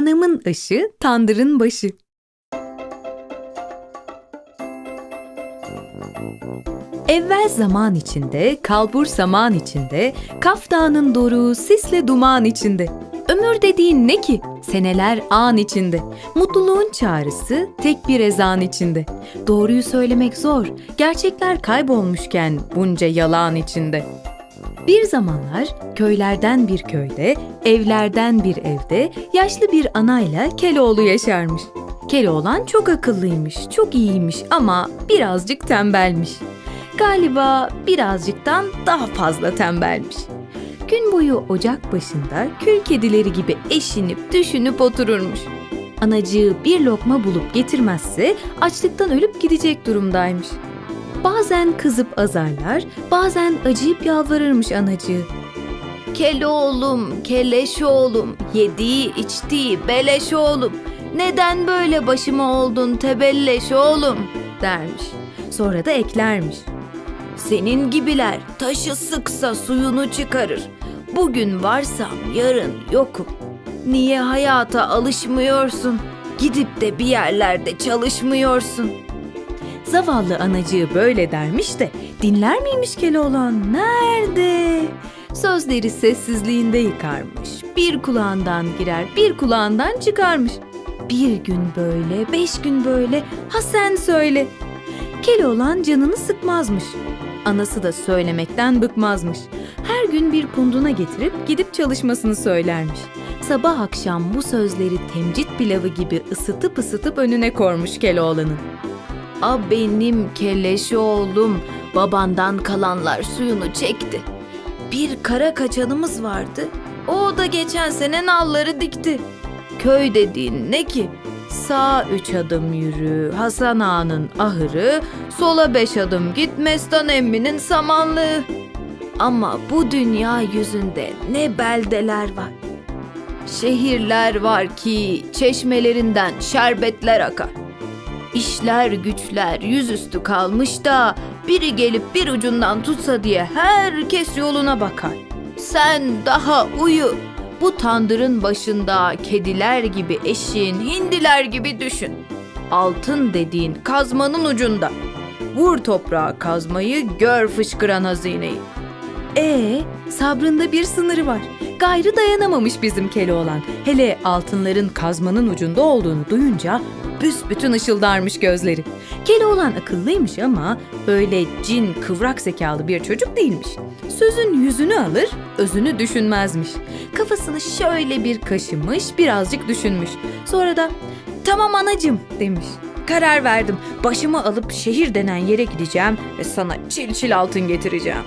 Anamın aşı, tandırın başı. Evvel zaman içinde, kalbur saman içinde, Kaf Dağı'nın doruğu sisle duman içinde. Ömür dediğin ne ki? Seneler an içinde. Mutluluğun çağrısı tek bir ezan içinde. Doğruyu söylemek zor, gerçekler kaybolmuşken bunca yalan içinde. Bir zamanlar köylerden bir köyde, evlerden bir evde yaşlı bir anayla Keloğlu yaşarmış. Keloğlan çok akıllıymış, çok iyiymiş ama birazcık tembelmiş. Galiba birazcıktan daha fazla tembelmiş. Gün boyu ocak başında kül kedileri gibi eşinip düşünüp otururmuş. Anacığı bir lokma bulup getirmezse açlıktan ölüp gidecek durumdaymış. Bazen kızıp azarlar, bazen acıyıp yalvarırmış anacığı. Kele oğlum, keleş oğlum, yediği içtiği beleş oğlum. Neden böyle başıma oldun tebelleş oğlum dermiş. Sonra da eklermiş. Senin gibiler taşı sıksa suyunu çıkarır. Bugün varsam yarın yokum. Niye hayata alışmıyorsun? Gidip de bir yerlerde çalışmıyorsun. Zavallı anacığı böyle dermiş de dinler miymiş Keloğlan? Nerede? Sözleri sessizliğinde yıkarmış. Bir kulağından girer, bir kulağından çıkarmış. Bir gün böyle, beş gün böyle, ha sen söyle. Keloğlan canını sıkmazmış. Anası da söylemekten bıkmazmış. Her gün bir kunduna getirip gidip çalışmasını söylermiş. Sabah akşam bu sözleri temcit pilavı gibi ısıtıp ısıtıp önüne kormuş Keloğlan'ın. A benim keleş oğlum, babandan kalanlar suyunu çekti. Bir kara kaçanımız vardı, o da geçen sene nalları dikti. Köy dediğin ne ki? Sağ üç adım yürü, Hasan Ağa'nın ahırı, sola beş adım git Mestan emminin samanlığı. Ama bu dünya yüzünde ne beldeler var. Şehirler var ki çeşmelerinden şerbetler akar. İşler güçler yüzüstü kalmış da biri gelip bir ucundan tutsa diye herkes yoluna bakar. Sen daha uyu. Bu tandırın başında kediler gibi eşin, hindiler gibi düşün. Altın dediğin kazmanın ucunda. Vur toprağa kazmayı, gör fışkıran hazineyi. Ee, sabrında bir sınırı var. Gayrı dayanamamış bizim Keloğlan. Hele altınların kazmanın ucunda olduğunu duyunca büsbütün ışıldarmış gözleri. Keloğlan akıllıymış ama öyle cin kıvrak zekalı bir çocuk değilmiş. Sözün yüzünü alır, özünü düşünmezmiş. Kafasını şöyle bir kaşımış, birazcık düşünmüş. Sonra da tamam anacım demiş. Karar verdim. Başımı alıp şehir denen yere gideceğim ve sana çil çil altın getireceğim.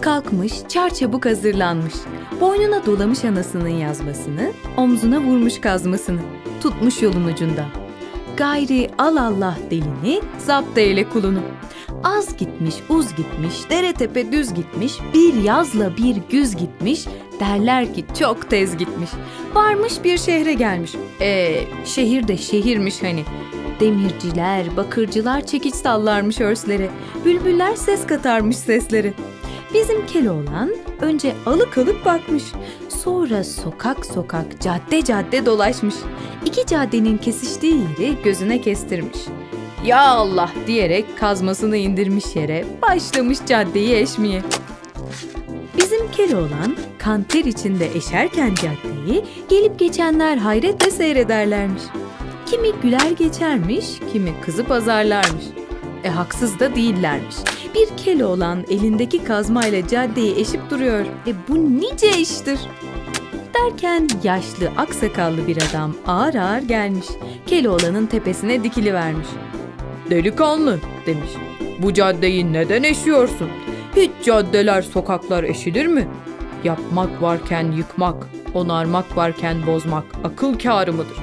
Kalkmış, çarçabuk hazırlanmış. Boynuna dolamış anasının yazmasını, omzuna vurmuş kazmasını. Tutmuş yolun ucunda. Gayri al Allah delini, zapt eyle kulunu. Az gitmiş, uz gitmiş, dere tepe düz gitmiş, bir yazla bir güz gitmiş, derler ki çok tez gitmiş. Varmış bir şehre gelmiş. E şehir de şehirmiş hani. Demirciler, bakırcılar çekiç sallarmış örslere. Bülbüller ses katarmış seslere. Bizim Keloğlan önce alık alık bakmış. Sonra sokak sokak, cadde cadde dolaşmış. İki caddenin kesiştiği yeri gözüne kestirmiş. Ya Allah diyerek kazmasını indirmiş yere başlamış caddeyi eşmeye. Bizim Keloğlan kanter içinde eşerken caddeyi gelip geçenler hayretle seyrederlermiş. Kimi güler geçermiş, kimi kızıp azarlarmış. E haksız da değillermiş. Bir Keloğlan elindeki kazmayla caddeyi eşip duruyor. E bu nice iştir. Derken yaşlı aksakallı bir adam ağır ağır gelmiş. Keloğlan'ın tepesine dikili vermiş. Delikanlı demiş. Bu caddeyi neden eşiyorsun? Hiç caddeler sokaklar eşilir mi? Yapmak varken yıkmak, onarmak varken bozmak akıl kârı mıdır?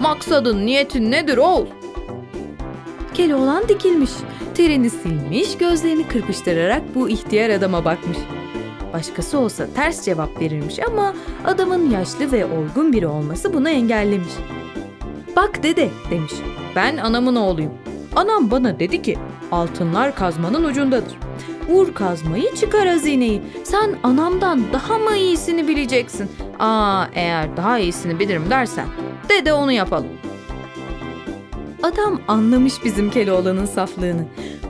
Maksadın niyetin nedir oğul? Keloğlan dikilmiş, terini silmiş, gözlerini kırpıştırarak bu ihtiyar adama bakmış. Başkası olsa ters cevap verirmiş ama adamın yaşlı ve olgun biri olması bunu engellemiş. Bak dede demiş. Ben anamın oğluyum. Anam bana dedi ki altınlar kazmanın ucundadır. Vur kazmayı çıkar hazineyi. Sen anamdan daha mı iyisini bileceksin? Aa eğer daha iyisini bilirim dersen de de onu yapalım. Adam anlamış bizim Keloğlan'ın saflığını.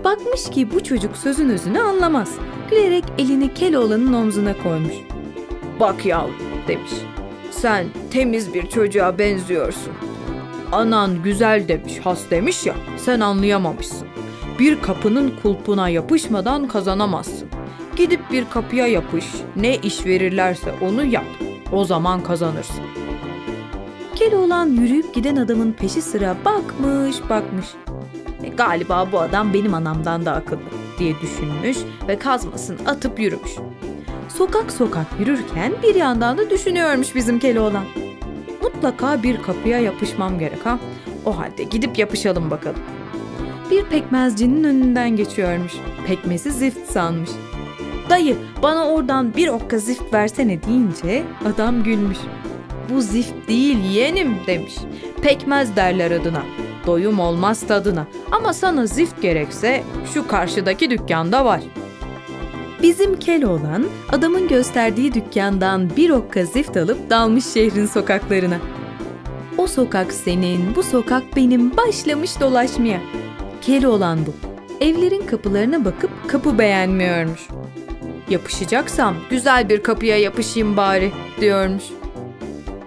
Bakmış ki bu çocuk sözün özünü anlamaz. Gülerek elini Keloğlan'ın omzuna koymuş. Bak yavrum demiş. Sen temiz bir çocuğa benziyorsun. Anan güzel demiş, has demiş ya, sen anlayamamışsın. Bir kapının kulpuna yapışmadan kazanamazsın. Gidip bir kapıya yapış, ne iş verirlerse onu yap. O zaman kazanırsın. Keloğlan yürüyüp giden adamın peşi sıra bakmış bakmış. Galiba bu adam benim anamdan da akıllı diye düşünmüş ve kazmasını atıp yürümüş. Sokak sokak yürürken bir yandan da düşünüyormuş bizim Keloğlan. Mutlaka bir kapıya yapışmam gerek ha. O halde gidip yapışalım bakalım. Bir pekmezcinin önünden geçiyormuş. Pekmezi zift sanmış. Dayı bana oradan bir okka zift versene deyince adam gülmüş. Bu zift değil yeğenim demiş. Pekmez derler adına. Doyum olmaz tadına. Ama sana zift gerekse şu karşıdaki dükkanda var. Bizim Keloğlan adamın gösterdiği dükkandan bir okka zift alıp dalmış şehrin sokaklarına. O sokak senin, bu sokak benim başlamış dolaşmaya. Keloğlan bu. Evlerin kapılarına bakıp kapı beğenmiyormuş. Yapışacaksam güzel bir kapıya yapışayım bari diyormuş.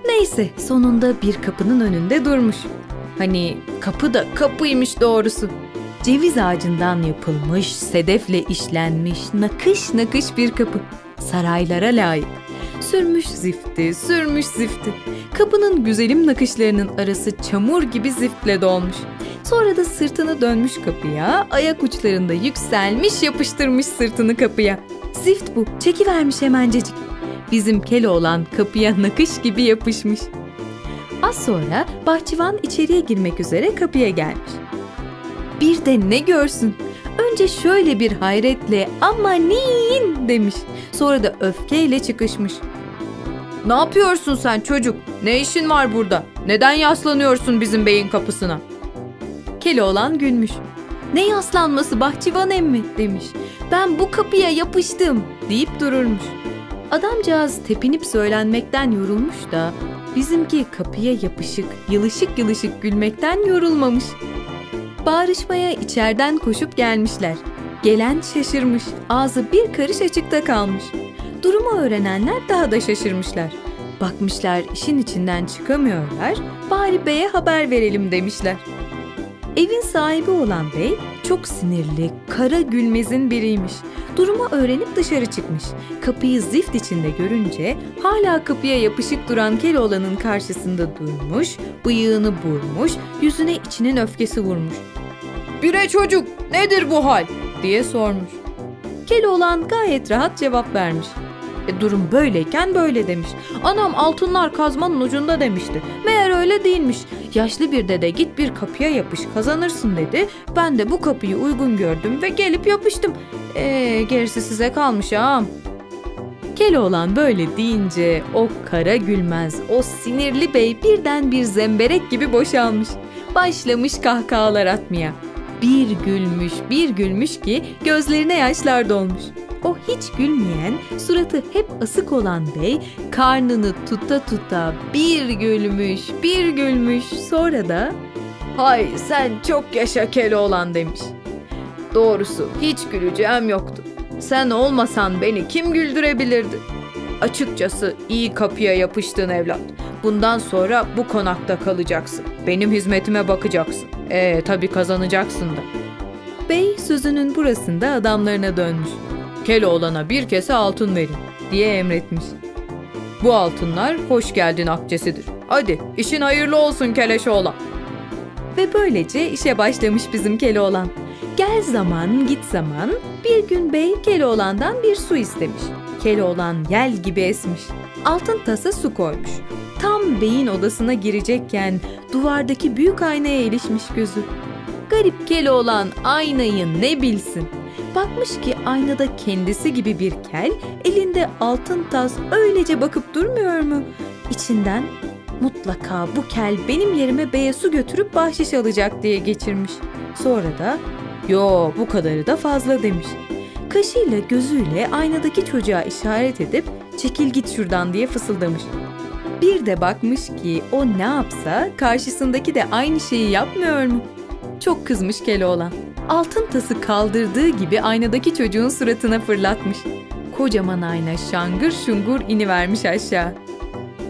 Neyse sonunda bir kapının önünde durmuş. Hani kapı da kapıymış doğrusu. Ceviz ağacından yapılmış, sedefle işlenmiş, nakış nakış bir kapı. Saraylara layık. Sürmüş zifti, sürmüş zifti. Kapının güzelim nakışlarının arası çamur gibi ziftle dolmuş. Sonra da sırtını dönmüş kapıya, ayak uçlarında yükselmiş yapıştırmış sırtını kapıya. Zift bu, çekivermiş hemencecik. Bizim Keloğlan kapıya nakış gibi yapışmış. Az sonra bahçıvan içeriye girmek üzere kapıya gelmiş. Bir de ne görsün? Önce şöyle bir hayretle amanin demiş. Sonra da öfkeyle çıkışmış. Ne yapıyorsun sen çocuk? Ne işin var burada? Neden yaslanıyorsun bizim beyin kapısına? Keloğlan gülmüş. Ne yaslanması bahçıvan emmi demiş. Ben bu kapıya yapıştım deyip dururmuş. Adamcağız tepinip söylenmekten yorulmuş da bizimki kapıya yapışık, yılışık yılışık gülmekten yorulmamış. Bağrışmaya içeriden koşup gelmişler. Gelen şaşırmış, ağzı bir karış açıkta kalmış. Durumu öğrenenler daha da şaşırmışlar. Bakmışlar işin içinden çıkamıyorlar, bari beye haber verelim demişler. Evin sahibi olan bey çok sinirli, kara gülmezin biriymiş. Durumu öğrenip dışarı çıkmış. Kapıyı zift içinde görünce hala kapıya yapışık duran Keloğlan'ın karşısında durmuş, bıyığını burmuş, yüzüne içinin öfkesi vurmuş. Bire çocuk nedir bu hal diye sormuş. Keloğlan gayet rahat cevap vermiş. E, durum böyleyken böyle demiş. Anam altınlar kazmanın ucunda demişti. Meğer öyle değilmiş. Yaşlı bir dede git bir kapıya yapış kazanırsın dedi. Ben de bu kapıyı uygun gördüm ve gelip yapıştım. Eee gerisi size kalmış ağam. Keloğlan böyle deyince o kara gülmez, o sinirli bey birden bir zemberek gibi boşalmış. Başlamış kahkahalar atmaya. Bir gülmüş, bir gülmüş ki gözlerine yaşlar dolmuş. O hiç gülmeyen, suratı hep asık olan bey karnını tuta tuta bir gülmüş, bir gülmüş. Sonra da "Hay sen çok yaşa Keloğlan." demiş. Doğrusu hiç güleceğim yoktu. Sen olmasan beni kim güldürebilirdi? Açıkçası iyi kapıya yapıştın evlat. Bundan sonra bu konakta kalacaksın. Benim hizmetime bakacaksın. Ee tabii kazanacaksın da. Bey sözünün burasında adamlarına dönmüş. Keloğlan'a bir kese altın verin diye emretmiş. Bu altınlar hoş geldin akçesidir. Hadi işin hayırlı olsun Keleşoğlan. Ve böylece işe başlamış bizim Keloğlan. Gel zaman git zaman bir gün bey Keloğlan'dan bir su istemiş. Keloğlan yel gibi esmiş. Altın tasa su koymuş. Tam beyin odasına girecekken duvardaki büyük aynaya ilişmiş gözü. Garip Keloğlan aynayı ne bilsin. Bakmış ki aynada kendisi gibi bir kel elinde altın tas öylece bakıp durmuyor mu? İçinden mutlaka bu kel benim yerime beye su götürüp bahşiş alacak diye geçirmiş. Sonra da yo bu kadarı da fazla demiş. Kaşıyla gözüyle aynadaki çocuğa işaret edip çekil git şuradan diye fısıldamış. Bir de bakmış ki o ne yapsa karşısındaki de aynı şeyi yapmıyor mu? Çok kızmış Keloğlan. Altın tası kaldırdığı gibi aynadaki çocuğun suratına fırlatmış. Kocaman ayna şangır şungur inivermiş aşağı.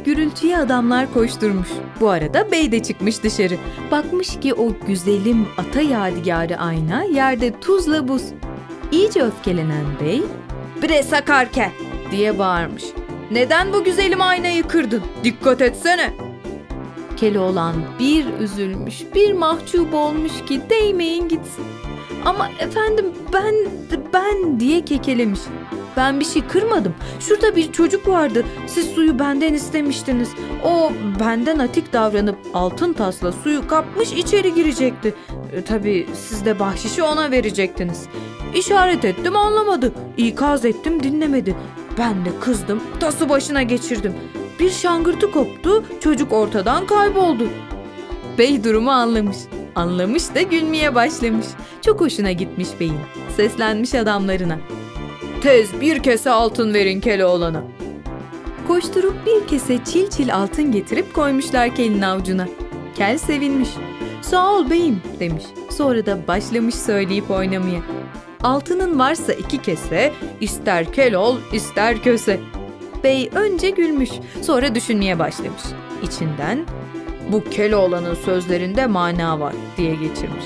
Gürültüye adamlar koşturmuş. Bu arada bey de çıkmış dışarı. Bakmış ki o güzelim ata yadigarı ayna yerde tuzla buz. İyice öfkelenen bey, ''Bre sakarke!'' diye bağırmış. ''Neden bu güzelim aynayı kırdın? Dikkat etsene!'' Keloğlan bir üzülmüş, bir mahcup olmuş ki değmeyin gitsin. Ama efendim ben, ben diye kekelemiş. Ben bir şey kırmadım. Şurada bir çocuk vardı. Siz suyu benden istemiştiniz. O benden atik davranıp altın tasla suyu kapmış içeri girecekti. E, tabii siz de bahşişi ona verecektiniz. İşaret ettim anlamadı. İkaz ettim dinlemedi. Ben de kızdım. Tası başına geçirdim. Bir şangırtı koptu. Çocuk ortadan kayboldu. Bey durumu anlamış. Anlamış da gülmeye başlamış. Çok hoşuna gitmiş beyin. Seslenmiş adamlarına. Tez bir kese altın verin Keloğlan'a. Koşturup bir kese çil çil altın getirip koymuşlar kelin avucuna. Kel sevinmiş. Sağ ol beyim demiş. Sonra da başlamış söyleyip oynamaya. Altının varsa iki kese, ister kel ol, ister köse. Bey önce gülmüş, sonra düşünmeye başlamış. İçinden, bu Keloğlan'ın sözlerinde mana var diye geçirmiş.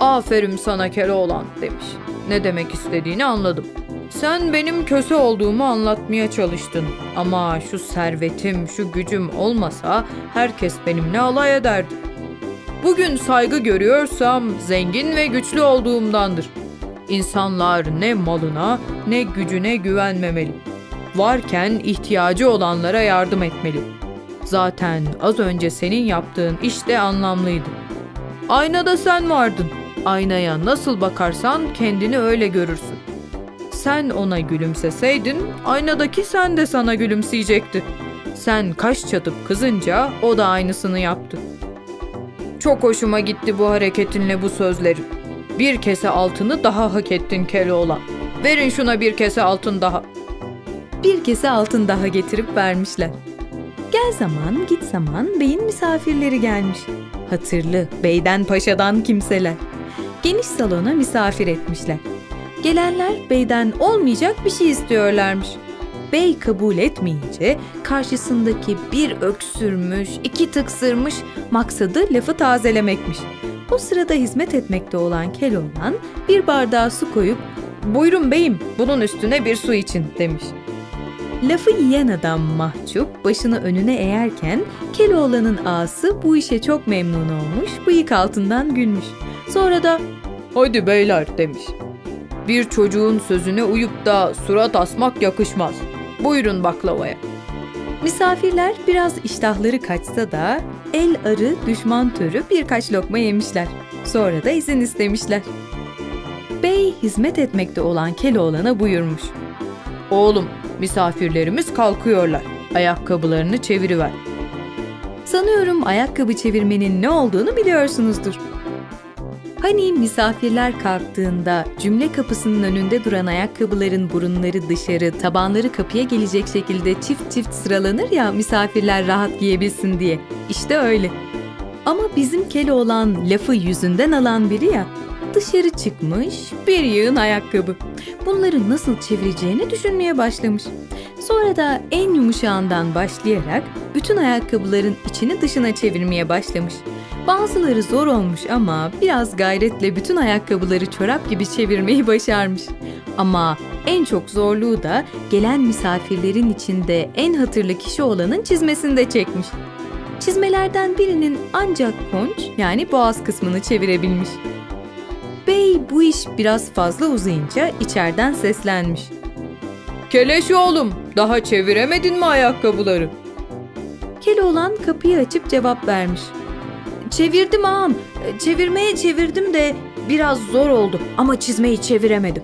Aferin sana Keloğlan demiş. Ne demek istediğini anladım. Sen benim köse olduğumu anlatmaya çalıştın. Ama şu servetim, şu gücüm olmasa herkes benimle alay ederdi. Bugün saygı görüyorsam zengin ve güçlü olduğumdandır. İnsanlar ne malına ne gücüne güvenmemeli. Varken ihtiyacı olanlara yardım etmeli. Zaten az önce senin yaptığın iş de anlamlıydı. Aynada sen vardın. Aynaya nasıl bakarsan kendini öyle görürsün. Sen ona gülümseseydin, aynadaki sen de sana gülümseyecekti. Sen kaş çatıp kızınca o da aynısını yaptı. Çok hoşuma gitti bu hareketinle bu sözlerin. Bir kese altını daha hak ettin Keloğlan. Verin şuna bir kese altın daha. Bir kese altın daha getirip vermişler. Gel zaman git zaman beyin misafirleri gelmiş. Hatırlı beyden paşadan kimseler. Geniş salona misafir etmişler. Gelenler beyden olmayacak bir şey istiyorlarmış. Bey kabul etmeyince karşısındaki bir öksürmüş, iki tıksırmış, maksadı lafı tazelemekmiş. O sırada hizmet etmekte olan Keloğlan bir bardağa su koyup ''Buyurun beyim, bunun üstüne bir su için.'' demiş. Lafı yiyen adam mahcup başını önüne eğerken Keloğlan'ın ağası bu işe çok memnun olmuş, bıyık altından gülmüş. Sonra da ''Hadi beyler'' demiş. Bir çocuğun sözüne uyup da surat asmak yakışmaz. Buyurun baklavaya. Misafirler biraz iştahları kaçsa da el arı düşman törü birkaç lokma yemişler. Sonra da izin istemişler. Bey hizmet etmekte olan Keloğlan'a buyurmuş. Oğlum misafirlerimiz kalkıyorlar. Ayakkabılarını çeviriver. Sanıyorum ayakkabı çevirmenin ne olduğunu biliyorsunuzdur. Hani misafirler kalktığında cümle kapısının önünde duran ayakkabıların burunları dışarı, tabanları kapıya gelecek şekilde çift çift sıralanır ya misafirler rahat giyebilsin diye. İşte öyle. Ama bizim Keloğlan lafı yüzünden alan biri ya. Dışarı çıkmış bir yığın ayakkabı. Bunları nasıl çevireceğini düşünmeye başlamış. Sonra da en yumuşağından başlayarak bütün ayakkabıların içini dışına çevirmeye başlamış. Bazıları zor olmuş ama biraz gayretle bütün ayakkabıları çorap gibi çevirmeyi başarmış. Ama en çok zorluğu da gelen misafirlerin içinde en hatırlı kişi olanın çizmesinde çekmiş. Çizmelerden birinin ancak konç yani boğaz kısmını çevirebilmiş. Bey bu iş biraz fazla uzayınca içeriden seslenmiş. Keleş oğlum, daha çeviremedin mi ayakkabıları? Keloğlan kapıyı açıp cevap vermiş. Çevirdim ağam. Çevirmeye çevirdim de biraz zor oldu ama çizmeyi çeviremedim.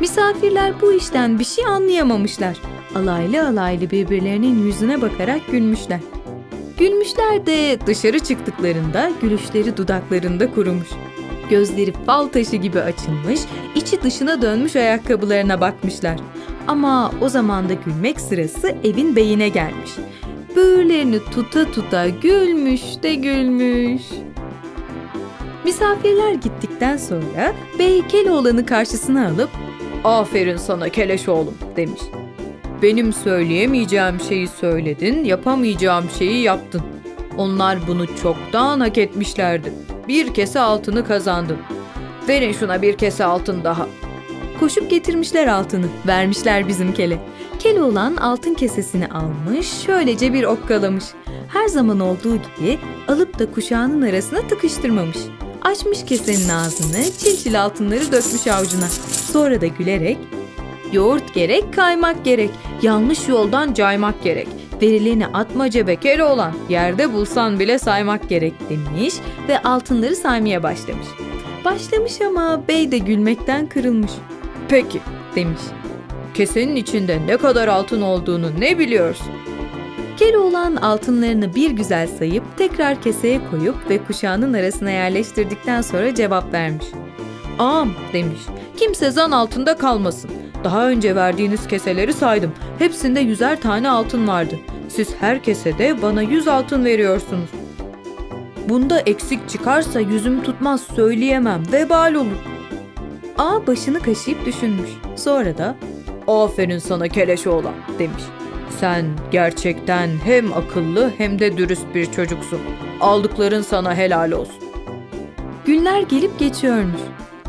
Misafirler bu işten bir şey anlayamamışlar. Alaylı alaylı birbirlerinin yüzüne bakarak gülmüşler. Gülmüşler de dışarı çıktıklarında gülüşleri dudaklarında kurumuş. Gözleri fal taşı gibi açılmış, içi dışına dönmüş ayakkabılarına bakmışlar. Ama o zaman da gülmek sırası evin beyine gelmiş. Böğürlerini tuta tuta gülmüş de gülmüş. Misafirler gittikten sonra bey Keloğlan'ı karşısına alıp ''Aferin sana Keleş oğlum'' demiş. ''Benim söyleyemeyeceğim şeyi söyledin, yapamayacağım şeyi yaptın. Onlar bunu çoktan hak etmişlerdi. Bir kese altını kazandın. Verin şuna bir kese altın daha.'' Koşup getirmişler altını, vermişler bizim kele. Keloğlan altın kesesini almış, şöylece bir okkalamış. Her zaman olduğu gibi alıp da kuşağının arasına tıkıştırmamış. Açmış kesenin ağzını, çil altınları dökmüş avucuna. Sonra da gülerek, yoğurt gerek, kaymak gerek, yanlış yoldan caymak gerek. Verileni atma cebe Keloğlan, yerde bulsan bile saymak gerek demiş ve altınları saymaya başlamış. Başlamış ama bey de gülmekten kırılmış. Peki demiş. Kesenin içinde ne kadar altın olduğunu ne biliyorsun? Keloğlan altınlarını bir güzel sayıp tekrar keseye koyup ve kuşağının arasına yerleştirdikten sonra cevap vermiş. Ağam demiş. Kimse zan altında kalmasın. Daha önce verdiğiniz keseleri saydım. Hepsinde yüzer tane altın vardı. Siz her kesede bana yüz altın veriyorsunuz. Bunda eksik çıkarsa yüzüm tutmaz söyleyemem vebal olur. Ağa başını kaşıyıp düşünmüş. Sonra da aferin sana keleş oğlan demiş. Sen gerçekten hem akıllı hem de dürüst bir çocuksun. Aldıkların sana helal olsun. Günler gelip geçiyormuş.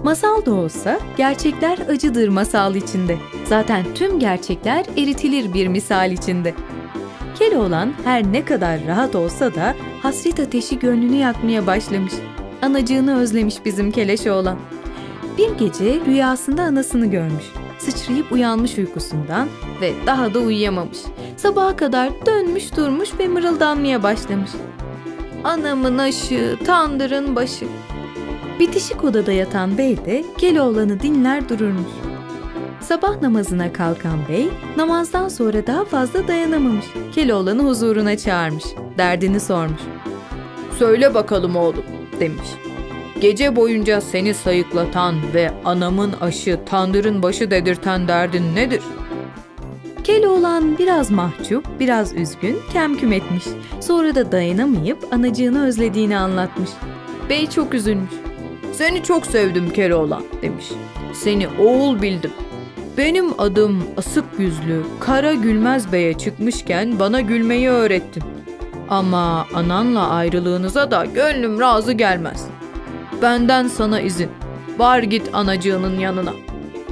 Masal da olsa gerçekler acıdır masal içinde. Zaten tüm gerçekler eritilir bir misal içinde. Keloğlan her ne kadar rahat olsa da hasret ateşi gönlünü yakmaya başlamış. Anacığını özlemiş bizim Keleşoğlan. Bir gece rüyasında anasını görmüş. Sıçrayıp uyanmış uykusundan ve daha da uyuyamamış. Sabaha kadar dönmüş durmuş ve mırıldanmaya başlamış. Anamın aşı, tandırın başı. Bitişik odada yatan bey de Keloğlan'ı dinler dururmuş. Sabah namazına kalkan bey, namazdan sonra daha fazla dayanamamış. Keloğlan'ı huzuruna çağırmış, derdini sormuş. Söyle bakalım oğlum, demiş. Gece boyunca seni sayıklatan ve anamın aşı, tandırın başı dedirten derdin nedir? Keloğlan biraz mahcup, biraz üzgün, kemküm etmiş. Sonra da dayanamayıp anacığını özlediğini anlatmış. Bey çok üzülmüş. Seni çok sevdim Keloğlan demiş. Seni oğul bildim. Benim adım asık yüzlü, kara gülmez beye çıkmışken bana gülmeyi öğrettin. Ama ananla ayrılığınıza da gönlüm razı gelmez. Benden sana izin. Var git anacığının yanına.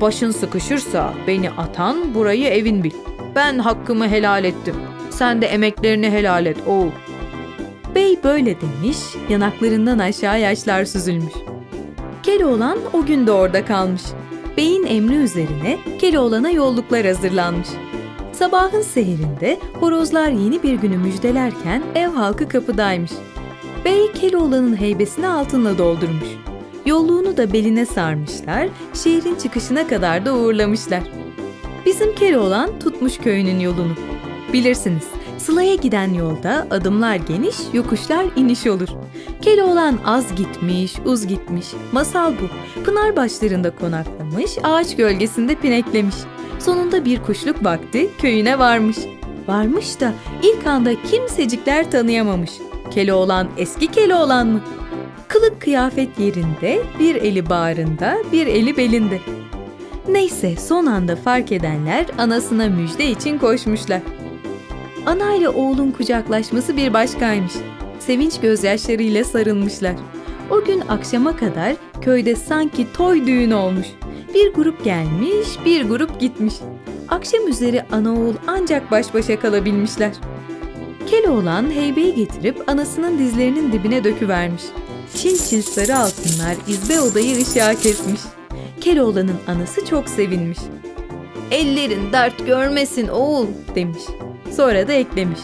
Başın sıkışırsa beni atan burayı evin bil. Ben hakkımı helal ettim. Sen de emeklerini helal et oğul. Bey böyle demiş, yanaklarından aşağı yaşlar süzülmüş. Keloğlan o gün de orada kalmış. Bey'in emri üzerine Keloğlan'a yolluklar hazırlanmış. Sabahın seherinde horozlar yeni bir günü müjdelerken ev halkı kapıdaymış. Bey Keloğlan'ın heybesini altınla doldurmuş. Yolluğunu da beline sarmışlar, şehrin çıkışına kadar da uğurlamışlar. Bizim Keloğlan tutmuş köyünün yolunu. Bilirsiniz, Sıla'ya giden yolda adımlar geniş, yokuşlar iniş olur. Keloğlan az gitmiş, uz gitmiş. Masal bu. Pınar başlarında konaklamış, ağaç gölgesinde pineklemiş. Sonunda bir kuşluk vakti köyüne varmış. Varmış da ilk anda kimsecikler tanıyamamış. Keloğlan eski Keloğlan mı? Kılık kıyafet yerinde, bir eli bağrında, bir eli belinde. Neyse son anda fark edenler anasına müjde için koşmuşlar. Ana ile oğlun kucaklaşması bir başkaymış. Sevinç gözyaşlarıyla sarılmışlar. O gün akşama kadar köyde sanki toy düğün olmuş. Bir grup gelmiş, bir grup gitmiş. Akşam üzeri ana oğul ancak baş başa kalabilmişler. Keloğlan heybeyi getirip anasının dizlerinin dibine döküvermiş. Çil çil sarı altınlar izbe odayı ışığa kesmiş. Keloğlan'ın anası çok sevinmiş. Ellerin dert görmesin oğul demiş. Sonra da eklemiş.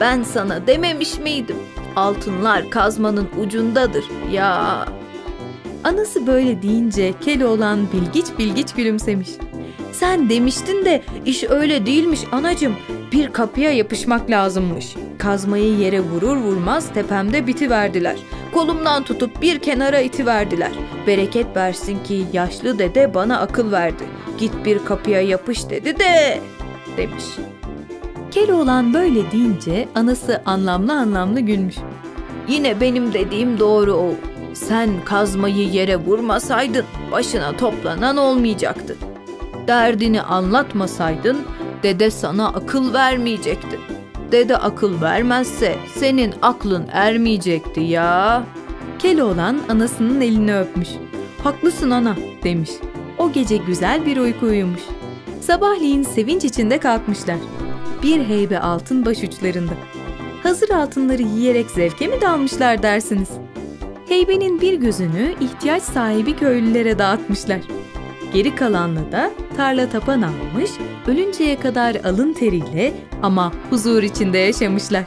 Ben sana dememiş miydim? Altınlar kazmanın ucundadır ya. Anası böyle deyince Keloğlan bilgiç bilgiç gülümsemiş. Sen demiştin de iş öyle değilmiş anacım. Bir kapıya yapışmak lazımmış. Kazmayı yere vurur vurmaz tepemde biti verdiler. kolumdan tutup bir kenara itiverdiler. Bereket versin ki yaşlı dede bana akıl verdi. Git bir kapıya yapış dedi de demiş. Keloğlan böyle deyince anası anlamlı anlamlı gülmüş. Yine benim dediğim doğru o. Sen kazmayı yere vurmasaydın başına toplanan olmayacaktı. Derdini anlatmasaydın dede sana akıl vermeyecekti. Dede akıl vermezse senin aklın ermeyecekti ya. Keloğlan anasının elini öpmüş. Haklısın ana demiş. O gece güzel bir uyku uyumuş. Sabahleyin sevinç içinde kalkmışlar. Bir heybe altın baş uçlarında. Hazır altınları yiyerek zevke mi dalmışlar dersiniz? Heybenin bir gözünü ihtiyaç sahibi köylülere dağıtmışlar. Geri kalanla da tarla tapan almış, ölünceye kadar alın teriyle ama huzur içinde yaşamışlar.